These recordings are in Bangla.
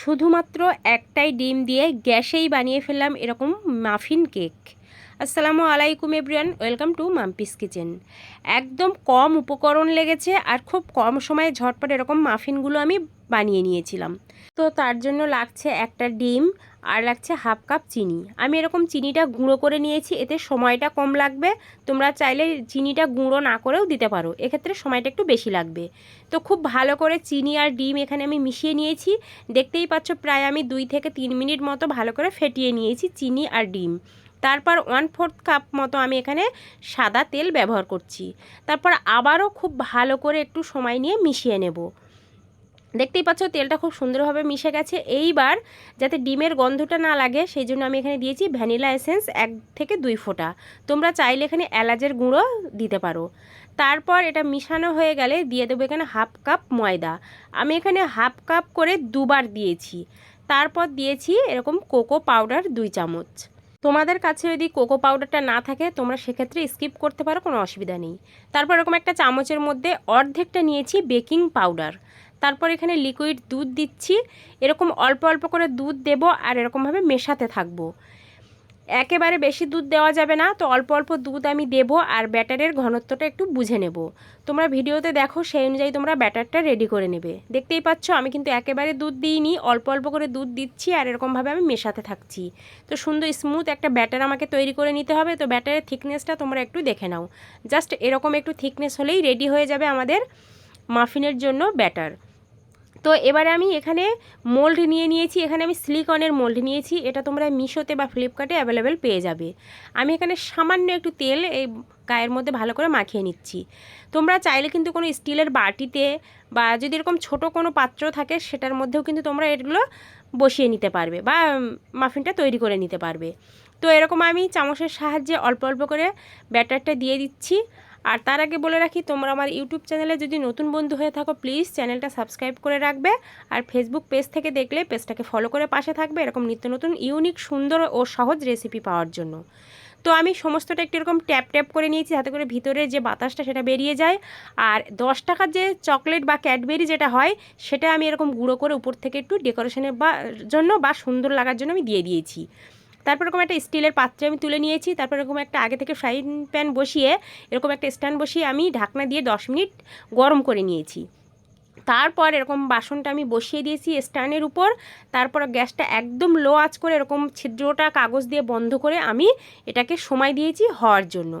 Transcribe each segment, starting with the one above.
শুধুমাত্র একটাই ডিম দিয়ে গ্যাসেই বানিয়ে ফেললাম এরকম মাফিন কেক আসসালামু আলাইকুম everyone, welcome to Mampi's kitchen. একদম কম উপকরণ লেগেছে আর খুব কম সময়ে ঝটপট এরকম মাফিনগুলো আমি বানিয়ে নিয়েছিলাম। তো তার জন্য লাগছে একটা ডিম আর লাগছে হাফ কাপ চিনি। আমি এরকম চিনিটা গুঁড়ো করে নিয়েছি, এতে সময়টা কম লাগবে। তোমরা চাইলে চিনিটা গুঁড়ো না করেও দিতে পারো, এক্ষেত্রে সময়টা একটু বেশি লাগবে। তো খুব ভালো করে চিনি আর ডিম এখানে আমি মিশিয়ে নিয়েছি। দেখতেই পাচ্ছ প্রায় আমি দুই থেকে তিন মিনিট মতো ভালো করে ফেটিয়ে নিয়েছি চিনি আর ডিম। তারপর ওয়ান ফোর্থ কাপ মতো আমি এখানে সাদা তেল ব্যবহার করছি। তারপর আবারও খুব ভালো করে একটু সময় নিয়ে মিশিয়ে নেব। দেখতেই পাচ্ছ তেলটা খুব সুন্দরভাবে মিশে গেছে। এইবার যাতে ডিমের গন্ধটা না লাগে, সেই জন্য আমি এখানে দিয়েছি ভ্যানিলা এসেন্স এক থেকে দুই ফোঁটা। তোমরা চাইলে এখানে এলাচের গুঁড়ো দিতে পারো। তারপর এটা মিশানো হয়ে গেলে দিয়ে দেবো এখানে হাফ কাপ ময়দা। আমি এখানে হাফ কাপ করে দুবার দিয়েছি। তারপর দিয়েছি এরকম কোকো পাউডার দুই চামচ। তোমাদের কাছে যদি কোকো পাউডারটা না থাকে, তোমরা সেক্ষেত্রে স্কিপ করতে পারো, কোনো অসুবিধা নেই। তারপর এরকম একটা চামচের মধ্যে অর্ধেকটা নিয়েছি বেকিং পাউডার। তারপর এখানে লিকুইড দুধ দিচ্ছি। এরকম অল্প অল্প করে দুধ দেব আর এরকমভাবে মেশাতে থাকব। একেবারে বেশি দুধ দেওয়া যাবে না, তো অল্প অল্প দুধ আমি দেবো আর ব্যাটারের ঘনত্বটা একটু বুঝে নেব। তোমরা ভিডিওতে দেখো সেই অনুযায়ী তোমরা ব্যাটারটা রেডি করে নেবে। দেখতেই পাচ্ছ, আমি কিন্তু একেবারে দুধ দিইনি, অল্প অল্প করে দুধ দিচ্ছি আর এরকমভাবে আমি মেশাতে থাকছি। তো সুন্দর স্মুথ একটা ব্যাটার আমাকে তৈরি করে নিতে হবে, তো ব্যাটারের থিকনেসটা তোমরা একটু দেখে নাও। জাস্ট এরকম একটু থিকনেস হলেই রেডি হয়ে যাবে আমাদের মাফিনের জন্য ব্যাটার। তো এবারে আমি এখানে মোল্ড নিয়ে নিয়েছি, এখানে আমি সিলিকনের মোল্ড নিয়েছি, এটা তোমরা মিশোতে বা ফ্লিপকার্টে অ্যাভেলেবেল পেয়ে যাবে। আমি এখানে সামান্য একটু তেল এই গায়ের মধ্যে ভালো করে মাখিয়ে নিচ্ছি। তোমরা চাইলে কিন্তু কোনো স্টিলের বাটিতে বা যদি এরকম ছোট কোনো পাত্র থাকে, সেটার মধ্যেও কিন্তু তোমরা এগুলো বসিয়ে নিতে পারবে বা মাফিনটা তৈরি করে নিতে পারবে। তো এরকম আমি চামচের সাহায্যে অল্প অল্প করে ব্যাটারটা দিয়ে দিচ্ছি। আর তার আগে বলে রাখি, তোমরা আমার ইউটিউব চ্যানেলে যদি নতুন বন্ধু হয়ে থাকো প্লিজ চ্যানেলটা সাবস্ক্রাইব করে রাখবে। আর ফেসবুক পেজ থেকে দেখলে পেজটাকে ফলো করে পাশে থাকবে এরকম নিত্য নতুন ইউনিক সুন্দর ও সহজ রেসিপি পাওয়ার জন্য। তো আমি সমস্তটা একটু এরকম ট্যাপ ট্যাপ করে নিয়েছি যাতে করে ভিতরে যে বাতাসটা সেটা বেরিয়ে যায়। আর দশ টাকার যে চকলেট বা ক্যাডবেরি যেটা হয়, সেটা আমি এরকম গুঁড়ো করে উপর থেকে একটু ডেকোরেশনের বা, জন্য বা সুন্দর লাগার জন্য আমি দিয়ে দিয়েছি। তারপর এরকম একটা স্টিলের পাত্রে আমি তুলে নিয়েছি, তারপর এরকম একটা আগে থেকে ফ্রাইং প্যান বসিয়ে এরকম একটা স্ট্যান্ড বসিয়ে আমি ঢাকনা দিয়ে দশ মিনিট গরম করে নিয়েছি। তারপর এরকম বাসনটা আমি বসিয়ে দিয়েছি স্ট্যান্ডের উপর। তারপর গ্যাসটা একদম লো আঁচ করে এরকম ছিদ্রটা কাগজ দিয়ে বন্ধ করে আমি এটাকে সময় দিয়েছি হওয়ার জন্য।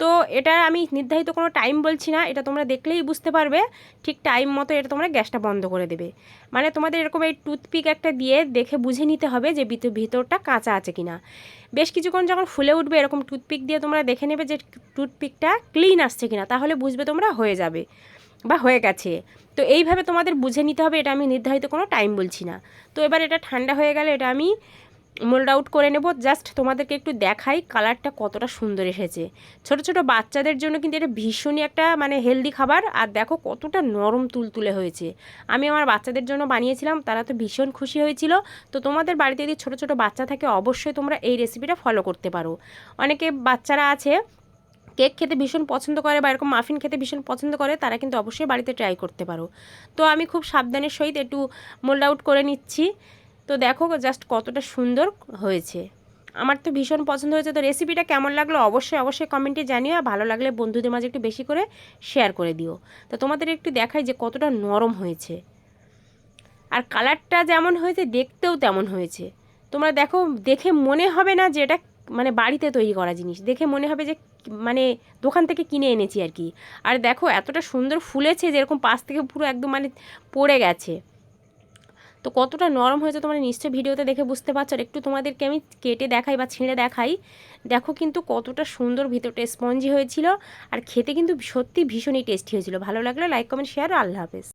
তো এটা আমি নির্ধারিত কোনো টাইম বলছি না, এটা তোমরা দেখলেই বুঝতে পারবে। ঠিক টাইম মতো এটা তোমরা গ্যাসটা বন্ধ করে দেবে। মানে তোমাদের এরকম এই টুথপিক একটা দিয়ে দেখে বুঝে নিতে হবে যে ভিতরটা কাঁচা আছে কিনা। বেশ কিছুক্ষণ যখন ফুলে উঠবে এরকম টুথপিক দিয়ে তোমরা দেখে নেবে যে টুথপিকটা ক্লিন আসছে কিনা, তাহলে বুঝবে তোমরা হয়ে যাবে। বা হয়ে গেছে। তো এইভাবে তোমাদের বুঝে নিতে হবে, এটা আমি নির্ধারিত কোনো টাইম বলছি না। তো এবার এটা ঠান্ডা হয়ে গেলে এটা আমি মোল্ড আউট করে নেব। জাস্ট তোমাদেরকে একটু দেখাই কালারটা কতটা সুন্দর এসেছে। ছোট ছোট বাচ্চাদের জন্য কিন্তু এটা ভীষণই একটা মানে হেলদি খাবার। আর দেখো কতটা নরম তুলতুলে হয়েছে। আমি আমার বাচ্চাদের জন্য বানিয়েছিলাম, তারা তো ভীষণ খুশি হয়েছিল। তো তোমাদের বাড়িতে যদি ছোটো ছোটো বাচ্চা থাকে, অবশ্যই তোমরা এই রেসিপিটা ফলো করতে পারো। অনেকে বাচ্চারা আছে কেক খেতে ভীষণ পছন্দ করে বা এরকম মাফিন খেতে ভীষণ পছন্দ করে, তারা কিন্তু অবশ্যই বাড়িতে ট্রাই করতে পারো। তো আমি খুব সাবধানের সহিত একটু মোল্ড আউট করে নিচ্ছি। তো দেখো জাস্ট কতটা সুন্দর হয়েছে। আমার তো ভীষণ পছন্দ হয়েছে। তো রেসিপিটা কেমন লাগল অবশ্যই অবশ্যই কমেন্টে জানিও। আর ভালো লাগলে বন্ধুদের মাঝে একটু বেশি করে শেয়ার করে দিও। তো তোমাদের একটু দেখাই যে কতটা নরম হয়েছে। আর কালারটা যেমন হয়েছে, দেখতেও তেমন হয়েছে। তোমরা দেখো, দেখে মনে হবে না যে এটা মানে বাড়িতে তৈরি করা জিনিস। দেখে মনে হবে যে মানে দোকান থেকে কিনে এনেছি আর কি। আর দেখো এতটা সুন্দর ফুলেছে যেরকম পাশ থেকে পুরো একদম মানে পড়ে গেছে। তো কতটা নরম হয়েছে তোমরা নিশ্চয়ই ভিডিওতে দেখে বুঝতে পারছ। আর একটু তোমাদেরকে আমি কেটে দেখাই বা ছিঁড়ে দেখাই। দেখো কিন্তু কতটা সুন্দর ভিতরটা স্পঞ্জি হয়েছিল। আর খেতে কিন্তু সত্যি ভীষণই টেস্টি হয়েছিল। ভালো লাগলে লাইক কমেন্ট শেয়ার আল্লাহ হাফেজ।